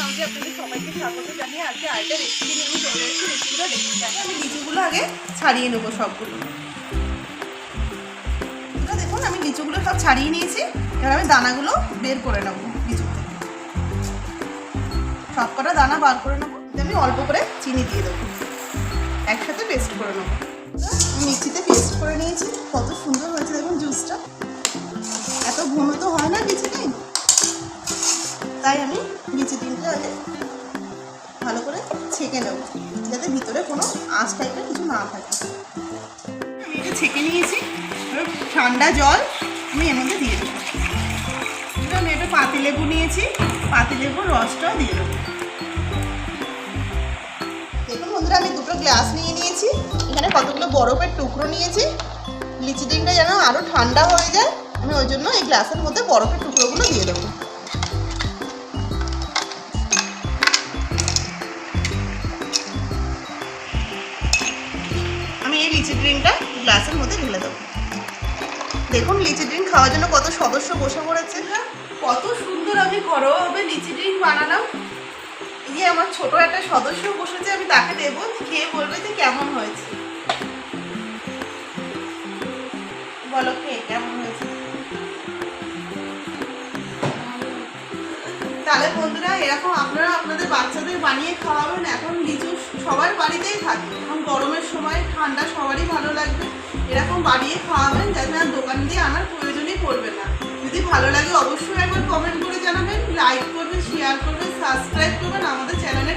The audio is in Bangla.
হাউসে আপনাদের জানিয়ে আজকে আরেকটা আমি লিচুগুলো আগে ছাড়িয়ে নেব সবগুলো। দেখুন, আমি লিচুগুলো সব ছাড়িয়ে নিয়েছি। এবার আমি দানাগুলো বের করে নেব লিচু থেকে সব কটা দানা বার করে নেব। আমি অল্প করে চিনি দিয়ে দেবো। একসাথে পেস্ট করে নেব। মিক্সিতে পেস্ট করে নিয়েছি। কত তাই আমি লিচি ডিমটা আগে ভালো করে ছেঁকে নেব, যাতে ভিতরে কোনো আঁশ টাইপের কিছু না থাকে। আমি এটা ছেঁকে নিয়েছি ঠান্ডা জল আমি এর মধ্যে দিয়ে দেবো। আমি একটা পাতিলেবু নিয়েছি পাতিলেবুর রসটাও দিয়ে দেবো। আমি দুটো গ্লাস নিয়ে নিয়েছি। এখানে কতগুলো বরফের টুকরো নিয়েছি। লিচি ডিমটা যেন আরও ঠান্ডা হয়ে যায়, আমি ওই জন্য এই গ্লাসের মধ্যে বরফের টুকরোগুলো দিয়ে দেবো। এই লিচি ড্রিঙ্কটা গ্লাসের মধ্যে ঢেলে দেবো দেখুন লিচি ড্রিঙ্ক খাওয়ার জন্য কত সদস্য বসে পড়েছে। কত সুন্দর আমি ঘরোয়াভাবে লিচি ড্রিঙ্ক বানালাম। যে আমার ছোট একটা সদস্য বসেছে আমি তাকে দেবো খেয়ে বলবে যে কেমন হয়েছে। বলো খেয়ে কেমন হয়েছে? তাহলে বন্ধুরা এরকম আপনারা আপনাদের বাচ্চাদের বানিয়ে খাওয়াবেন এখন সবার বাড়িতেই থাকবে। এবং গরমের সময় ঠান্ডা সবারই ভালো লাগবে। এরকম বাড়িয়ে খাওয়াবেন যাতে আর দোকান দিয়ে আনার প্রয়োজনই পড়বে না। যদি ভালো লাগে অবশ্যই একবার কমেন্ট করে জানাবেন। লাইক করবেন শেয়ার করবেন সাবস্ক্রাইব করবেন আমাদের চ্যানেলের